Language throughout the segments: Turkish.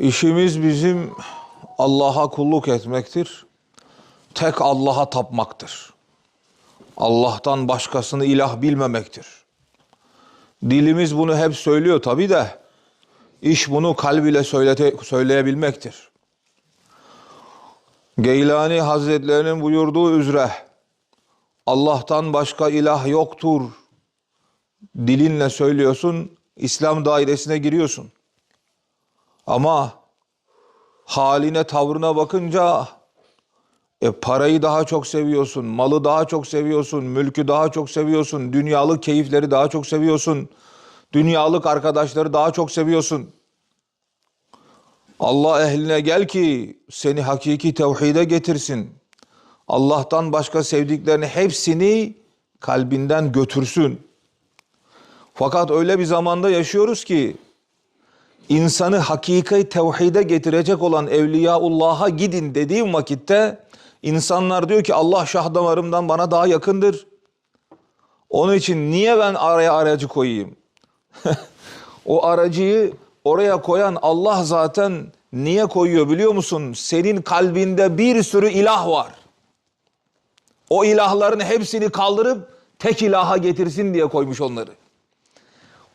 İşimiz bizim Allah'a kulluk etmektir. Tek Allah'a tapmaktır. Allah'tan başkasını ilah bilmemektir. Dilimiz bunu hep söylüyor tabi de iş bunu kalb ile söylete, söyleyebilmektir. Geylani Hazretlerinin buyurduğu üzere Allah'tan başka ilah yoktur. Dilinle söylüyorsun, İslam dairesine giriyorsun. Ama haline tavrına bakınca e, parayı daha çok seviyorsun, malı daha çok seviyorsun, mülkü daha çok seviyorsun, dünyalık keyifleri daha çok seviyorsun, dünyalık arkadaşları daha çok seviyorsun. Allah ehline gel ki seni hakiki tevhide getirsin. Allah'tan başka sevdiklerini hepsini kalbinden götürsün. Fakat öyle bir zamanda yaşıyoruz ki insanı hakiki tevhide getirecek olan Evliyaullah'a gidin dediğim vakitte insanlar diyor ki Allah şah damarımdan bana daha yakındır. Onun için niye ben araya aracı koyayım? o aracıyı oraya koyan Allah zaten niye koyuyor biliyor musun? Senin kalbinde bir sürü ilah var. O ilahların hepsini kaldırıp tek ilaha getirsin diye koymuş onları.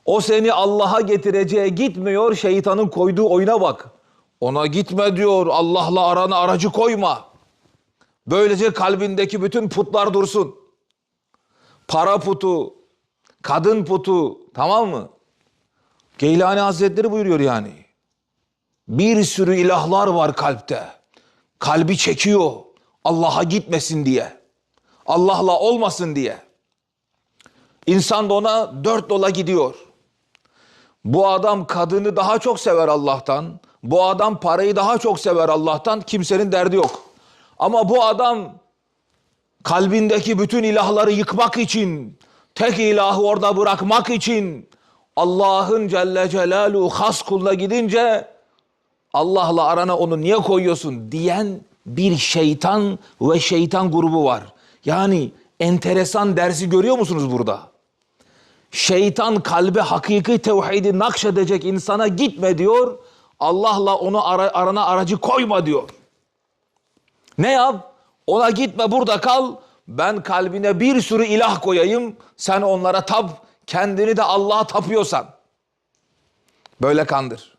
O seni Allah'a getireceğe gitmiyor, şeytanın koyduğu oyuna bak. Ona gitme diyor, Allah'la arana aracı koyma. Böylece kalbindeki bütün putlar dursun. Para putu, kadın putu, tamam mı? Geylani Hazretleri buyuruyor yani. Bir sürü ilahlar var kalpte. Kalbi çekiyor Allah'a gitmesin diye. Allah'la olmasın diye. İnsan da ona dört dola gidiyor. Bu adam kadını daha çok sever Allah'tan. Bu adam parayı daha çok sever Allah'tan. Kimsenin derdi yok. Ama bu adam kalbindeki bütün ilahları yıkmak için, tek ilahı orada bırakmak için Allah'ın Celle Celaluhu has kuluna gidince Allah'la arana onu niye koyuyorsun diyen bir şeytan ve şeytan grubu var. Yani enteresan dersi görüyor musunuz burada? Şeytan kalbi hakiki tevhidi nakşedecek insana gitme diyor. Allah'la onu ara, arana aracı koyma diyor. Ne yap? Ona gitme burada kal. Ben kalbine bir sürü ilah koyayım. Sen onlara tap. Kendini de Allah'a tapıyorsan. Böyle kandır.